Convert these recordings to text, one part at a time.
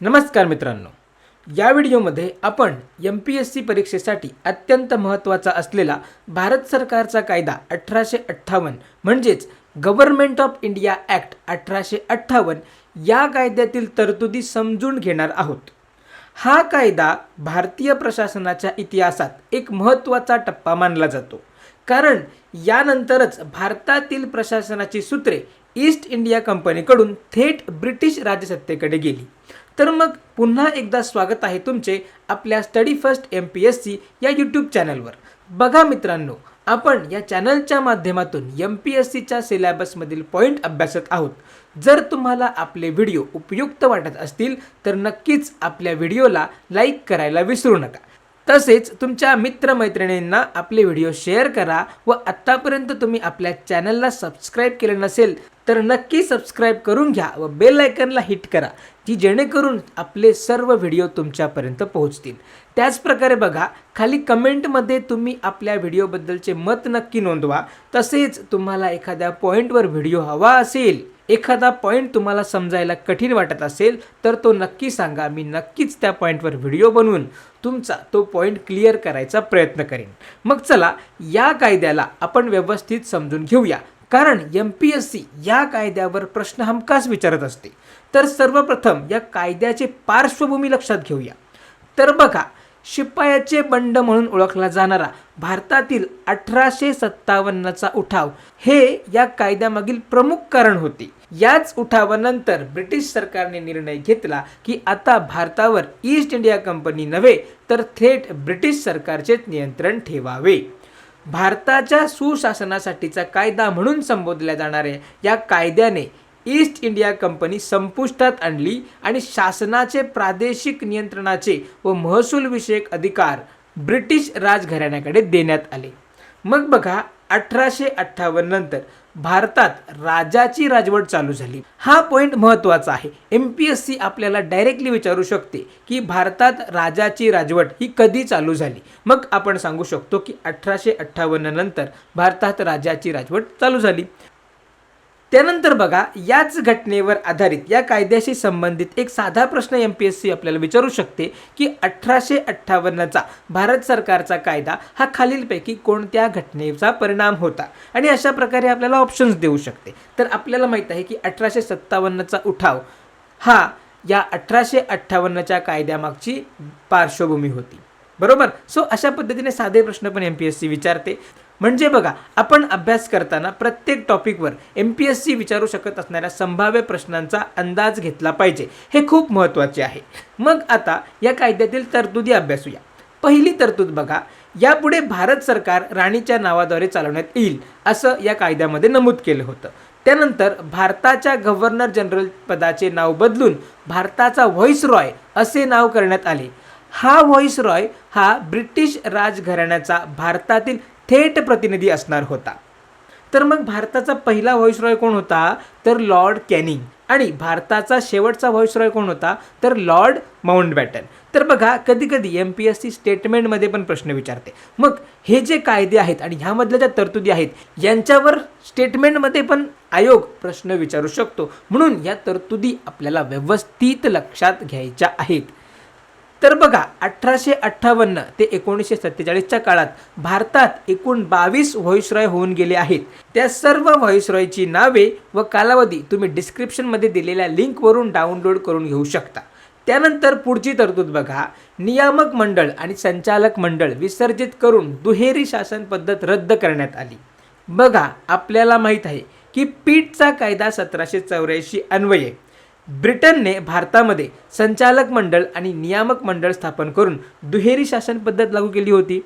नमस्कार मित्रांनो. या व्हिडिओमध्ये आपण एम पी एस सी परीक्षेसाठी अत्यंत महत्त्वाचा असलेला भारत सरकारचा कायदा अठराशे अठ्ठावन्न म्हणजेच गव्हर्नमेंट ऑफ इंडिया ॲक्ट अठराशे अठ्ठावन्न या कायद्यातील तरतुदी समजून घेणार आहोत. हा कायदा भारतीय प्रशासनाच्या इतिहासात एक महत्त्वाचा टप्पा मानला जातो. कारण यानंतरच भारतातील प्रशासनाची सूत्रे ईस्ट इंडिया कंपनीकडून थेट ब्रिटिश राजसत्तेकडे गेली. तर मग पुन्हा एकदा स्वागत आहे तुमचे आपल्या study first M P S C या यूट्यूब चॅनलवर. बघा मित्रांनो आपण या चॅनलच्या माध्यमातून एम पी एस सीच्या सिलॅबसमधील पॉईंट अभ्यासत आहोत. जर तुम्हाला आपले व्हिडिओ उपयुक्त वाटत असतील तर नक्कीच आपल्या व्हिडिओला लाईक करायला विसरू नका. तसेच तुमच्या मित्रमैत्रिणींना आपले व्हिडिओ शेअर करा व आत्तापर्यंत तुम्ही आपल्या चॅनलला सबस्क्राईब केले नसेल तर नक्की सबस्क्राईब करून घ्या व बेल आयकनला हिट करा की जेणेकरून आपले सर्व व्हिडिओ तुमच्यापर्यंत पोहोचतील. त्याचप्रकारे बघा खाली कमेंटमध्ये तुम्ही आपल्या व्हिडिओबद्दलचे मत नक्की नोंदवा. तसेच तुम्हाला एखाद्या पॉईंटवर व्हिडिओ हवा असेल एखादा पॉईंट तुम्हाला समजायला कठीण वाटत असेल तर तो नक्की सांगा. मी नक्कीच त्या पॉईंटवर व्हिडिओ बनवून तुमचा तो पॉईंट क्लिअर करायचा प्रयत्न करेन. मग चला या कायद्याला आपण व्यवस्थित समजून घेऊया. कारण एम पी एस सी या कायद्यावर प्रश्न हमखास विचारत असते. तर सर्वप्रथम या कायद्याचे पार्श्वभूमी लक्षात घेऊया. तर बघा शिपायाचे बंड म्हणून ओळखला जाणारा भारतातील अठराशे सत्तावन्नचा उठाव हे या कायद्यामागील प्रमुख कारण होते. याच उठावानंतर ब्रिटिश सरकारने निर्णय घेतला की आता भारतावर ईस्ट इंडिया कंपनी नव्हे तर थेट ब्रिटिश सरकारचेच नियंत्रण ठेवावे. भारताच्या सुशासनासाठीचा कायदा म्हणून संबोधल्या जाणाऱ्या या कायद्याने ईस्ट इंडिया कंपनी संपुष्टात आणली आणि शासनाचे प्रादेशिक नियंत्रणाचे व महसूलविषयक अधिकार ब्रिटिश राजघराण्याकडे देण्यात आले. मग बघा अठराशे अठ्ठावन्न नंतर भारतात राजाची राजवट चालू झाली. हा पॉईंट महत्त्वाचा आहे. एम पी एस सी आपल्याला डायरेक्टली विचारू शकते की भारतात राजाची राजवट ही कधी चालू झाली. मग आपण सांगू शकतो की अठराशे अठ्ठावन्न नंतर भारतात राजाची राजवट चालू झाली. त्यानंतर बघा याच घटनेवर आधारित या कायद्याशी संबंधित एक साधा प्रश्न एम पी एस सी आपल्याला विचारू शकते की अठराशे अठ्ठावन्नचा भारत सरकारचा कायदा हा खालीलपैकी कोणत्या घटनेचा परिणाम होता? आणि अशा प्रकारे आपल्याला ऑप्शन्स देऊ शकते. तर आपल्याला माहीत आहे की अठराशे सत्तावन्नचा उठाव हा या अठराशे अठ्ठावन्नच्या कायद्यामागची पार्श्वभूमी होती. बरोबर? सो अशा पद्धतीने साधे प्रश्न पण एम पी एस सी विचारते. म्हणजे बघा आपण अभ्यास करताना प्रत्येक टॉपिकवर एम पी एस सी विचारू शकत असणाऱ्या संभाव्य प्रश्नांचा अंदाज घेतला पाहिजे. हे खूप महत्त्वाचे आहे. मग आता या कायद्यातील तरतुदी अभ्यासूया. पहिली तरतूद बघा यापुढे भारत सरकार राणीच्या नावाद्वारे चालवण्यात येईल असं या कायद्यामध्ये नमूद केलं होतं. त्यानंतर भारताच्या गव्हर्नर जनरल पदाचे नाव बदलून भारताचा व्हॉइस रॉय असे नाव करण्यात आले. हा व्हॉइस रॉय हा ब्रिटिश राजघराण्याचा भारतातील थेट प्रतिनिधी असणार होता. तर मग भारताचा पहिला व्हॉइसरॉय कोण होता? तर लॉर्ड कॅनिंग. आणि भारताचा शेवटचा व्हॉइसरॉय कोण होता? तर लॉर्ड माउंटबॅटन. तर बघा कधी कधी एम पी एस सी स्टेटमेंटमध्ये पण प्रश्न विचारते. मग हे जे कायदे आहेत आणि ह्यामधल्या ज्या तरतुदी आहेत यांच्यावर स्टेटमेंटमध्ये पण आयोग प्रश्न विचारू शकतो. म्हणून या तरतुदी आपल्याला व्यवस्थित लक्षात घ्यायच्या आहेत. तर बघा अठराशे अठ्ठावन्न ते एकोणीसशे सत्तेचाळीसच्या काळात भारतात एकूण बावीस व्हॉइसरॉय होऊन गेले आहेत. त्या सर्व व्हॉइसरॉयची नावे व कालावधी तुम्ही डिस्क्रिप्शनमध्ये दिलेल्या लिंकवरून डाउनलोड करून घेऊ शकता. त्यानंतर पुढची तरतूद बघा. नियामक मंडळ आणि संचालक मंडळ विसर्जित करून दुहेरी शासन पद्धत रद्द करण्यात आली. बघा आपल्याला माहीत आहे की पीठचा कायदा सतराशे चौऱ्याऐंशी अन्वये. ब्रिटनने भारतामध्ये संचालक मंडळ आणि नियामक मंडळ स्थापन करून दुहेरी शासन पद्धत लागू केली होती.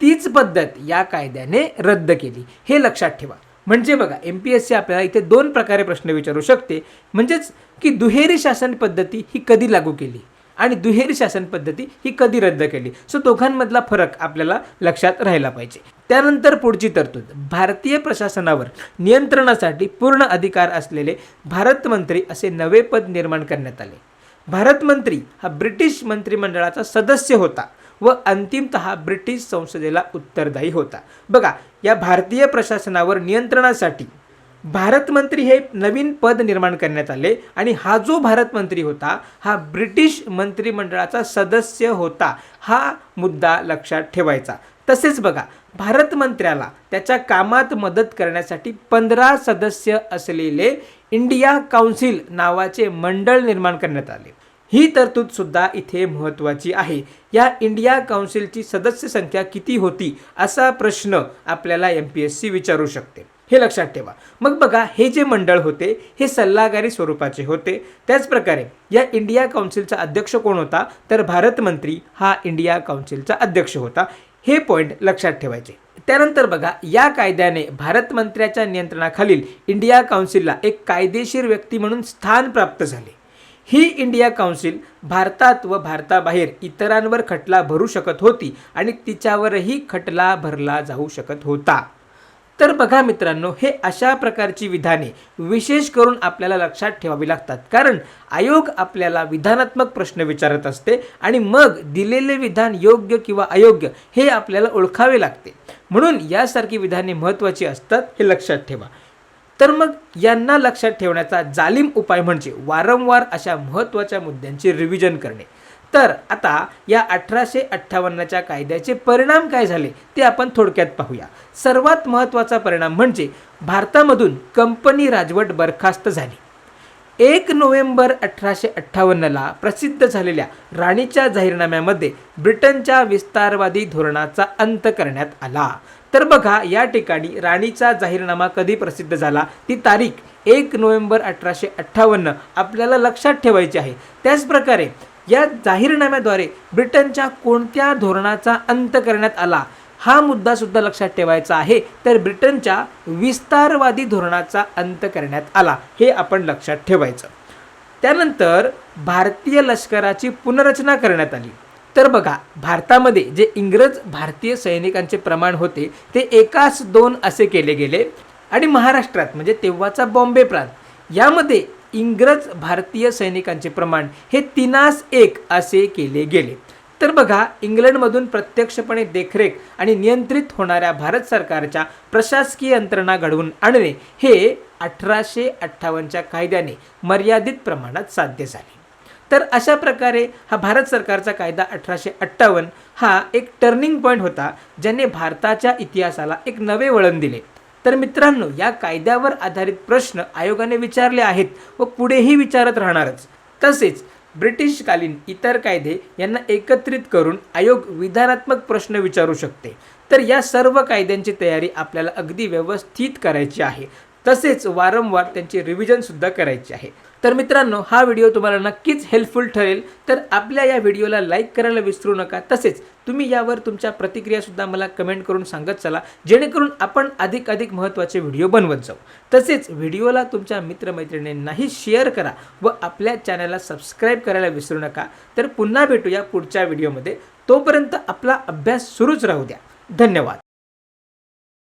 तीच पद्धत या कायद्याने रद्द केली. हे लक्षात ठेवा. म्हणजे बघा एम पी एस सी आपल्याला इथे दोन प्रकारे प्रश्न विचारू शकते. म्हणजेच की दुहेरी शासन पद्धती ही कधी लागू केली? आणि दुहेरी शासन पद्धती ही कधी रद्द केली? सो दोघांमधला फरक आपल्याला लक्षात राहिला पाहिजे. त्यानंतर पुढची तरतूद. भारतीय प्रशासनावर नियंत्रणासाठी पूर्ण अधिकार असलेले भारत मंत्री असे नवे पद निर्माण करण्यात आले. भारत मंत्री हा ब्रिटिश मंत्रिमंडळाचा सदस्य होता व अंतिमत ब्रिटिश संसदेला उत्तरदायी होता. बघा या भारतीय प्रशासनावर नियंत्रणासाठी भारत मंत्री हे नवीन पद निर्माण करण्यात आले आणि हा जो भारत मंत्री होता हा ब्रिटिश मंत्रिमंडळाचा सदस्य होता हा मुद्दा लक्षात ठेवायचा. तसेच बघा भारत मंत्र्याला त्याच्या कामात मदत करण्यासाठी पंधरा सदस्य असलेले इंडिया काउन्सिल नावाचे मंडळ निर्माण करण्यात आले. ही तरतूद सुद्धा इथे महत्त्वाची आहे. या इंडिया काउन्सिलची सदस्य संख्या किती होती असा प्रश्न आपल्याला एम पी एस सी विचारू शकते. हे लक्षात ठेवा. मग बघा हे जे मंडळ होते हे सल्लागारी स्वरूपाचे होते. त्याचप्रकारे या इंडिया काउन्सिलचा अध्यक्ष कोण होता? तर भारत मंत्री हा इंडिया काउन्सिलचा अध्यक्ष होता. हे पॉईंट लक्षात ठेवायचे. त्यानंतर बघा या कायद्याने भारत मंत्र्याच्या नियंत्रणाखालील इंडिया काउन्सिलला एक कायदेशीर व्यक्ती म्हणून स्थान प्राप्त झाले. ही इंडिया काउन्सिल भारतात व भारताबाहेर इतरांवर खटला भरू शकत होती आणि तिच्यावरही खटला भरला जाऊ शकत होता. तर बघा मित्रांनो हे अशा प्रकारची विधाने विशेष करून आपल्याला लक्षात ठेवावी लागतात. कारण आयोग आपल्याला विधानात्मक प्रश्न विचारत असते आणि मग दिलेले विधान योग्य किंवा अयोग्य हे आपल्याला ओळखावे लागते. म्हणून यासारखी विधाने महत्त्वाची असतात हे लक्षात ठेवा. तर मग यांना लक्षात ठेवण्याचा जालिम उपाय म्हणजे वारंवार अशा महत्त्वाच्या मुद्द्यांचे रिव्हिजन करणे. तर आता या अठराशे अठ्ठावन्नच्या कायद्याचे परिणाम काय झाले ते आपण थोडक्यात पाहूया. सर्वात महत्त्वाचा परिणाम म्हणजे भारतामधून कंपनी राजवट बरखास्त झाली. एक नोव्हेंबर अठराशे अठ्ठावन्नला प्रसिद्ध झालेल्या राणीच्या जाहीरनाम्यामध्ये ब्रिटनच्या विस्तारवादी धोरणाचा अंत करण्यात आला. तर बघा या ठिकाणी राणीचा जाहीरनामा कधी प्रसिद्ध झाला? ती तारीख एक नोव्हेंबर अठराशे अठ्ठावन्न आपल्याला लक्षात ठेवायची आहे. त्याचप्रकारे या जाहीरनाम्याद्वारे ब्रिटनच्या कोणत्या धोरणाचा अंत करण्यात आला हा मुद्दा सुद्धा लक्षात ठेवायचा आहे. तर ब्रिटनच्या विस्तारवादी धोरणाचा अंत करण्यात आला हे आपण लक्षात ठेवायचं. त्यानंतर भारतीय लष्कराची पुनर्रचना करण्यात आली. तर बघा भारतामध्ये जे इंग्रज भारतीय सैनिकांचे प्रमाण होते ते एकाच दोन असे केले गेले. आणि महाराष्ट्रात म्हणजे तेव्हाचा बॉम्बे प्रांत यामध्ये इंग्रज भारतीय सैनिकांचे प्रमाण हे तिनास एक असे केले गेले. तर बघा इंग्लंडमधून प्रत्यक्षपणे देखरेख आणि नियंत्रित होणाऱ्या भारत सरकारच्या प्रशासकीय यंत्रणा घडवून आणणे हे अठराशे अठ्ठावन्नच्या कायद्याने मर्यादित प्रमाणात साध्य झाले. तर अशा प्रकारे हा भारत सरकारचा कायदा अठराशे अठ्ठावन्न हा एक टर्निंग पॉईंट होता ज्याने भारताच्या इतिहासाला एक नवे वळण दिले. तर मित्रांनो या कायद्यावर आधारित प्रश्न आयोगाने विचारले आहेत व पुढेही विचारत राहणारच. तसेच ब्रिटिशकालीन इतर कायदे यांना एकत्रित करून आयोग विधानात्मक प्रश्न विचारू शकते. तर या सर्व कायद्यांची तयारी आपल्याला अगदी व्यवस्थित करायची आहे. तसेच वारंवार त्यांची रिव्हिजनसुद्धा करायची आहे. तर मित्रांनो हा व्हिडिओ तुम्हाला नक्कीच हेल्पफुल ठरेल. तर आपल्या या व्हिडिओला लाईक करायला विसरू नका. तसेच तुम्ही यावर तुमच्या प्रतिक्रियासुद्धा मला कमेंट करून सांगत चला जेणेकरून आपण अधिक अधिक महत्त्वाचे व्हिडिओ बनवत जाऊ. तसेच व्हिडिओला तुमच्या मित्रमैत्रिणींनाही शेअर करा व आपल्या चॅनलला सबस्क्राईब करायला विसरू नका. तर पुन्हा भेटूया पुढच्या व्हिडिओमध्ये तोपर्यंत आपला अभ्यास सुरूच राहू द्या. धन्यवाद.